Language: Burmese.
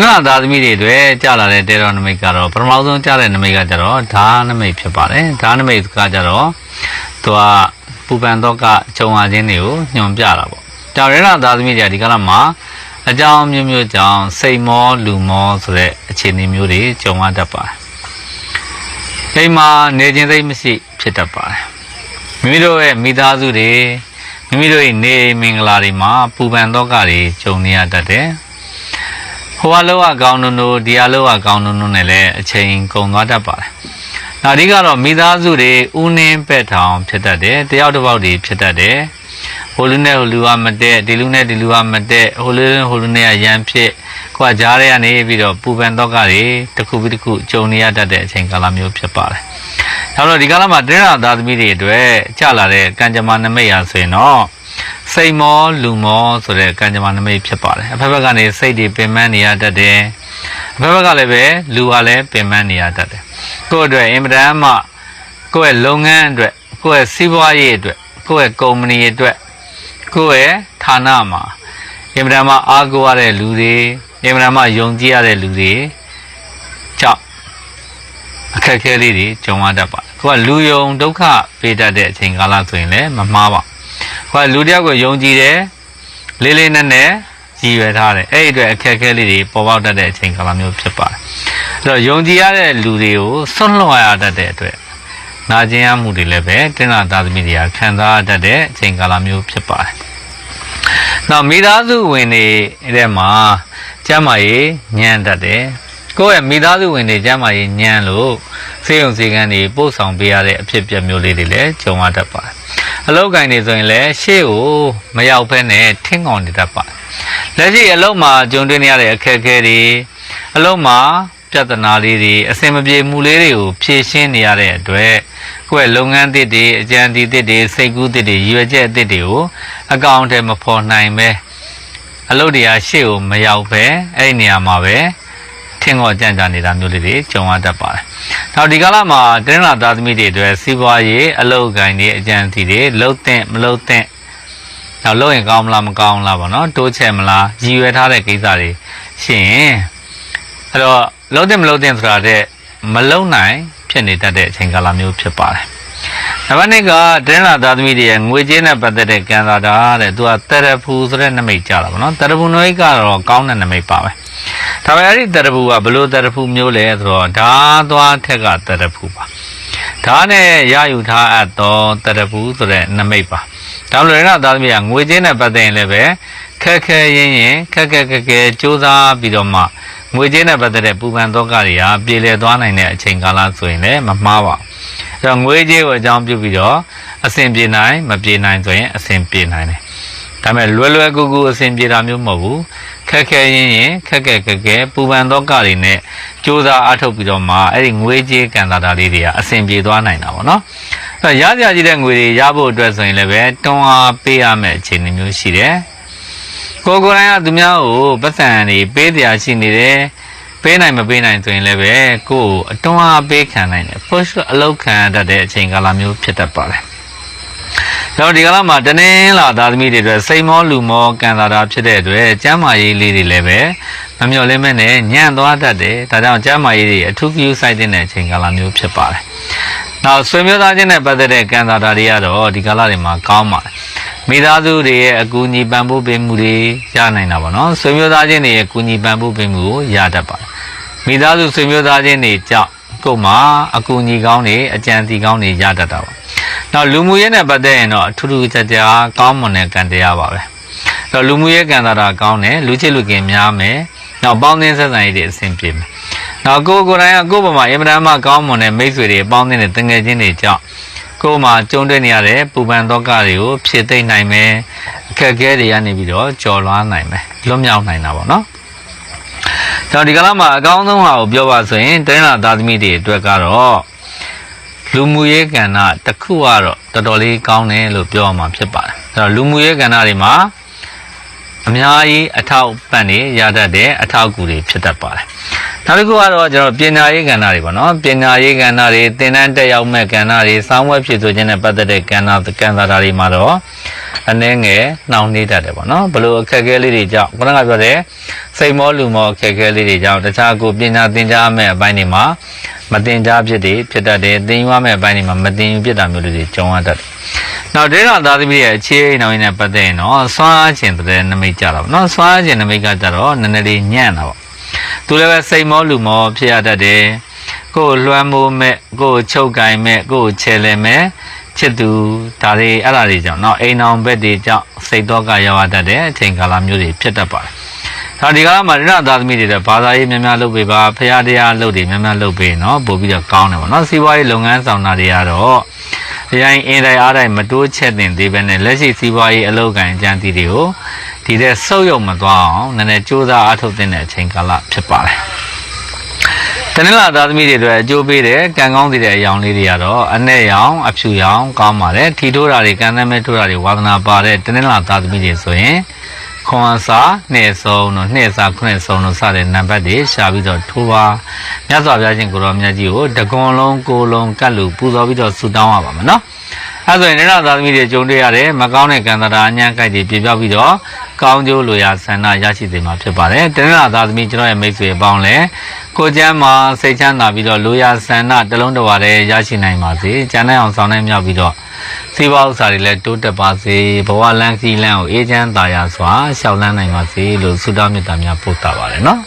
ငါသားသမီးတွေတွေကြာလာတဲ့တေတော်နမိတ်ကတော့ပထမဆုံးကြာတဲ့နမိတ်ကကြတော့ဓာနမိတ်ဖြစ်ပါတယ်ဓာနမိတ်ကကြတော့သူကပူပန်တော့ကဂျုံရခြင်းတွေကိုညွန်ပြတာပေါ့ကြောင်ရလာသားသမီးတွေကဒီကလာမှာအကြောင်းမျိုးမျိုးကြောင့်စိတ်မောလူမောဆိုတဲ့အခြေအနေမျိုးတွေကြုံရတတ်ပါတယ်အိမ်မှာနေခြင်းသိမရှိဖြစ်တတ်ပါတယ်မိမိတို့ရဲ့မိသားစုတွေမိမိတို့ရဲ့နေအိမ်မင်္ဂလာတွေမှာပူပန်တော့ကတွေကြုံနေရတတ်တယ် ဟိုအလောကကောင်းနုံနုံဒီအလောကကောင်းနုံနုံနဲ့လည်းအချိန်ကုန်သွားတတ်ပါတယ်။နောက်အဓိကတော့မိသားစုတွေဥနှင်းပက်ထောင်ဖြစ်တတ်တယ်။တယောက်တစ်ပေါက်တွေဖြစ်တတ်တယ်။ဟိုလူနဲ့ဟိုလူကမတက်ဒီလူနဲ့ဒီလူကမတက်ဟိုလူနဲ့ဟိုလူနဲ့ကရန်ဖြစ်ကိုကကြားရကနေပြီးတော့ပူပန်တော့ကတွေတစ်ခုပြီးတစ်ခုကြုံနေရတတ်တဲ့အချိန်ကာလမျိုးဖြစ်ပါတယ်။နောက်တော့ဒီကာလမှာတင်းရသားသမီးတွေအတွက်ကြာလာတဲ့ကံကြမ္မာနမိတ်ရာဆိုရင်တော့ စိတ်မောလူမောဆိုတဲ့ကံကြမ္မာနမိတ်ဖြစ်ပါတယ်အဖက်ဖက်ကနေစိတ်တွေပင်ပန်းနေရတတ်တယ်အဖက်ဖက်ကလည်းပဲလူကလည်းပင်ပန်းနေရတတ်တယ်ကိုယ့်အတွက်အင်မတန်မှကိုယ့်ရဲ့လုပ်ငန်းအတွက်ကိုယ့်ရဲ့စီးပွားရေးအတွက်ကိုယ့်ရဲ့ကုမ္ပဏီအတွက်ကိုယ့်ရဲ့ဌာနမှာအင်မတန်မှအားကိုးရတဲ့လူတွေအင်မတန်မှယုံကြည်ရတဲ့လူတွေကြောင့်အခက်အခဲလေးတွေကြုံရတတ်ပါတယ်ကိုကလူယုံဒုက္ခပေးတတ်တဲ့အချိန်ကာလဆိုရင်လည်းမမှားပါဘူး ဟိုကလူတယောက်ကိုယုံကြည်တယ်လေးလေးနက်နက်ကြည်ရွယ်ထားတယ်အဲ့ဒီအတွက်အခက်အခဲလေးတွေပေါ်ပေါက်တတ်တဲ့အချိန်ကာလမျိုးဖြစ်ပါတယ်အဲ့တော့ယုံကြည်ရတဲ့လူတွေကိုဆွန့်လွှတ်ရတတ်တဲ့အတွက်နာကျင်ရမှုတွေလည်းပဲတင်းလာသားသမီးတွေကခံစားရတတ်တဲ့အချိန်ကာလမျိုးဖြစ်ပါတယ်နောက်မိသားစုဝင်တွေအဲ့ဒီမှာကျမ်းမာရေးညံ့တတ်တယ်ကိုယ့်ရဲ့မိသားစုဝင်တွေကျမ်းမာရေးညံ့လို့စေယုံစေကန်းတွေပို့ဆောင်ပေးရတဲ့အဖြစ်အပျက်မျိုးလေးတွေလည်းကြုံရတတ်ပါတယ် အလုတ်ကင်တွေဆိုရင်လည်းရှေ့ကိုမရောက်ဖဲနဲ့ထင်းကောင်နေတတ်ပါတယ်။လက်ရှိအလုတ်မှာကြုံတွေ့နေရတဲ့အခက်အခဲတွေအလုတ်မှာပြဿနာလေးတွေအဆင်မပြေမှုလေးတွေကိုဖြေရှင်းနေရတဲ့အတွက်ကိုယ့်ရဲ့လုပ်ငန်းသစ်တွေအကြံဒီသစ်တွေစိတ်ကူးသစ်တွေရည်ရွယ်ချက်အသစ်တွေကိုအကောင့်ထဲမဖော်နိုင်ပဲအလုတ်တွေကရှေ့ကိုမရောက်ပဲအဲ့ဒီနေရာမှာပဲထင်းကောကြံ့ကြနေတာမျိုးလေးတွေကြုံရတတ်ပါတယ်။ နောက်ဒီကာလမှာတင်းလာသားသမီးတွေအတွက်စီးပွားရေးအလုပ်ကိုင်းတွေအကြံစီတွေလှုပ်တဲ့မလှုပ်တဲ့နောက်လှုပ်ရင်ကောင်းမလားမကောင်းလားပေါ့နော်တိုးချဲ့မလားရည်ရွယ်ထားတဲ့ကိစ္စတွေရှိရင်အဲ့တော့လှုပ်တဲ့မလှုပ်တဲ့ဆိုတာတဲ့မလှုပ်နိုင်ဖြစ်နေတတ်တဲ့အချိန်ကာလမျိုးဖြစ်ပါတယ်။နံပါတ်2ကတင်းလာသားသမီးတွေရဲ့ငွေကြေးနဲ့ပတ်သက်တဲ့ကံသာတာတဲ့သူကတရဖူဆိုတဲ့နမိတ်ကြတာပေါ့နော်တရဖူနမိတ်ကတော့ကောင်းတဲ့နမိတ်ပါပဲ။ ဒါပေမဲ့အဲ့ဒီတရဖူကဘယ်လိုတရဖူမျိုးလဲဆိုတော့ဓာသွားထက်ကတရဖူပါ။ဓာနဲ့ရယူထားအပ်သောတရဖူဆိုတဲ့နမိတ်ပါ။ဒါမှမဟုတ်ရင်တော့သားသမီးကငွေကြေးနဲ့ပတ်သက်ရင်လည်းပဲခက်ခဲရင်းရင်ခက်ခက်ခက်ခဲစူးစမ်းပြီးတော့မှငွေကြေးနဲ့ပတ်သက်တဲ့ပူပန်သောကတွေဟာပြေလည်သွားနိုင်တဲ့အချိန်ကာလဆိုရင်လည်းမမှားပါဘူး။အဲတော့ငွေကြေးကိုအကြောင်းပြုပြီးတော့အဆင်ပြေနိုင်မပြေနိုင်ဆိုရင်အဆင်ပြေနိုင်တယ်။ဒါပေမဲ့လွယ်လွယ်ကူကူအဆင်ပြေတာမျိုးမဟုတ်ဘူး ခက်ခဲရင်းရင်ခက်ခဲခက်ခဲပူပန်သောကတွေနဲ့စူးစမ်းအထုတ်ပြီးတော့မှအဲ့ဒီငွေကြေးကံတာတာလေးတွေကအဆင်ပြေသွားနိုင်တာပေါ့နော်။အဲတော့ရစရာကြီးတဲ့ငွေတွေရဖို့အတွက်ဆိုရင်လည်းပဲတွန်းအားပေးရမယ့်အခြေအနေမျိုးရှိတယ်။ကိုယ်ကိုယ်တိုင်ကသူများကိုပတ်စံတွေပေးတရားရှိနေတယ်။ပေးနိုင်မပေးနိုင်ဆိုရင်လည်းပဲကိုယ်ကိုအတွန်းအားပေးခံနိုင်တယ် push အလောက်ခံရတတ်တဲ့အချိန်ကာလမျိုးဖြစ်တတ်ပါတယ်။ တော့ဒီကလာမှာတနင်္လာသားသမီးတွေအတွက်စိတ်မောလူမောကံတာတာဖြစ်တဲ့အတွက်ကျမ်းမာရေးလေးတွေလည်းပဲမမျှော်လင့်မဲ့နဲ့ညံ့သွားတတ်တယ်။ဒါကြောင့်ကျမ်းမာရေးတွေအထူးပြုဆိုင်တဲ့အချိန်ကာလမျိုးဖြစ်ပါတယ်။နောက်ဆွေမျိုးသားချင်းနဲ့ပတ်သက်တဲ့ကံတာတာတွေကတော့ဒီကာလတွေမှာကောင်းပါတယ်။မိသားစုတွေရဲ့အကူအညီပံ့ပိုးပေးမှုတွေရနိုင်တာပေါ့နော်။ဆွေမျိုးသားချင်းတွေရဲ့အကူအညီပံ့ပိုးပေးမှုကိုရတတ်ပါတယ်။မိသားစုဆွေမျိုးသားချင်းတွေကြောင့်ကိုယ်မှာအကူအညီကောင်းတွေအကြံစီကောင်းတွေရတတ်တာပါ။ နောက်လူမှုရေးနဲ့ပတ်သက်ရင်တော့အထူးထူးခြားခြားကောင်းမွန်တဲ့ကံတရားပါပဲ။တော့လူမှုရေးကံတာတာကောင်းတယ်လူချစ်လူခင်များမယ်။နောက်ပေါင်းသင်းဆက်ဆံရေးတွေအဆင်ပြေမယ်။နောက်ကိုယ်ကိုယ်တိုင်ကကိုယ့်ဘဝမှာအင်မတန်မှကောင်းမွန်တဲ့မိတ်ဆွေတွေပေါင်းသင်းတဲ့တငယ်ချင်းတွေကြောင့်ကိုယ်မှာကြုံတွေ့နေရတဲ့ပူပန်သောကတွေကိုဖြည့်သိမ့်နိုင်မယ်။အခက်အခဲတွေကနေပြီးတော့ကျော်လွှားနိုင်မယ်။လွတ်မြောက်နိုင်တာပေါ့နော်။ကျွန်တော်ဒီကလာမှာအကောင်းဆုံးဟာကိုပြောပါဆိုရင်တိုင်းလာသားသမီးတွေအတွက်ကတော့ လူမှုရေးကဏ္ဍတစ်ခုကတော့တော်တော်လေးကောင်းတယ်လို့ပြောရမှာဖြစ်ပါတယ်။အဲတော့လူမှုရေးကဏ္ဍတွေမှာအများကြီးအထောက်ပံ့နေရတတ်တဲ့အထောက်အကူတွေဖြစ်တတ်ပါတယ်။နောက်တစ်ခုကတော့ကျွန်တော်ပညာရေးကဏ္ဍတွေပေါ့နော်။ပညာရေးကဏ္ဍတွေသင်တန်းတက်ရောက်မဲ့ကဏ္ဍတွေစောင်းဝဲဖြစ်ဆိုခြင်းနဲ့ပတ်သက်တဲ့ကဏ္ဍကဏ္ဍတွေမှာတော့ အနှဲငယ်နှောင့်နှေးတတ်တယ်ပေါ့နော်ဘလို့အခက်အခဲလေးတွေကြောင့်ခုနကပြောတဲ့စိတ်မောလူမောအခက်အခဲလေးတွေကြောင့်တခြားကိုပညာသင်ကြားမဲ့အပိုင်းတွေမှာမသင်ကြားဖြစ်တွေဖြစ်တတ်တယ်သင်ယူရမယ့်အပိုင်းတွေမှာမသင်ယူဖြစ်တာမျိုးတွေကြုံရတတ်တယ်နောက်ဒေတာသားသမီးရဲ့အခြေအိမ်တော်ရင်းနဲ့ပတ်သက်ရင်တော့စွမ်းအားခြင်းတဲ့နမိတ်ကြတာပေါ့နော်စွမ်းအားခြင်းနမိတ်ကကြတော့နည်းနည်းလေးညံ့တာပေါ့သူလည်းပဲစိတ်မောလူမောဖြစ်ရတတ်တယ်ကိုယ်လွှမ်းမိုးမဲ့ကိုယ်ချုပ်ကင်မဲ့ကိုယ်ချဲလဲမဲ့ ချစ်သူဒါတွေအဲ့ဒါတွေကြောင့်เนาะအိမ်အောင်ဘက်တွေကြောင့်စိတ်တော့ကရောက်ရတတ်တဲ့အချိန်ကာလမျိုးတွေဖြစ်တတ်ပါတယ်ဒါဒီကာလမှာရဏသာသမီတွေလည်းဘာသာရေးများများလုပ်ပေးပါဖရာတရားလုပ်တွေများများလုပ်ပေးเนาะပို့ပြီးတော့ကောင်းတယ်ပေါ့เนาะစီးပွားရေးလုပ်ငန်းဆောင်တာတွေကတော့အရင်အင်းတိုင်းအားတိုင်းမတိုးချက်တင်သေးပဲနဲ့လက်ရှိစီးပွားရေးအလုပ်ကိုင်အကြံတီတွေကိုဒီတဲ့ဆုပ်ယုံမသွားအောင်နည်းနည်းစူးစမ်းအားထုတ်တဲ့အချိန်ကာလဖြစ်ပါတယ် တနင်္လာသားသမီးတွေအတွက်အကျိုးပေးတဲ့ကံကောင်းတဲ့အယောင်လေးတွေကတော့အနဲ့ရောင်အဖြူရောင်ကောင်းပါတယ်ထီထိုးတာတွေကံသမဲထိုးတာတွေဝါသနာပါတဲ့တနင်္လာသားသမီးတွေဆိုရင်ခွန်အစာနှဲ့ဆုံးတို့နှဲ့စာခုနှစ်ဆုံးတို့စတဲ့နံပါတ်တွေရှာပြီးတော့ထိုးပါမြတ်စွာဘုရားရှင်ကိုရောမြတ်ကြီးကိုတကွန်လုံးကိုယ်လုံးကတ်လူပူဇော်ပြီးတော့ဆုတောင်းရပါမယ်နော်အဲဆိုရင်တနင်္လာသားသမီးတွေကြုံတွေ့ရတယ်မကောင်းတဲ့ကံတရာအញ្ញံကြိုက်တွေပြပြောက်ပြီးတော့ကောင်းကျိုးလိုရာဆန္ဒရရှိစေမှာဖြစ်ပါတယ်တနင်္လာသားသမီးကျွန်တော်ရဲ့မိတ်ဆွေအပေါင်းလည်း ကိုကျမ်းမှာစိတ်ချမ်းသာပြီးတော့လိုရာဆန္ဒတစ်လုံးတစ်ဝါတည်းရရှိနိုင်ပါစေကျမ်းနိုင်အောင်ဆောင်နိုင်မြောက်ပြီးတော့စီးပွားဥစ္စာတွေလည်းတိုးတက်ပါစေဘဝလန်းခီးလန်းကိုအေးချမ်းသာယာစွာရှောက်လန်းနိုင်ပါစေလို့ဆုတောင်းမေတ္တာများပို့တာပါတယ်နော်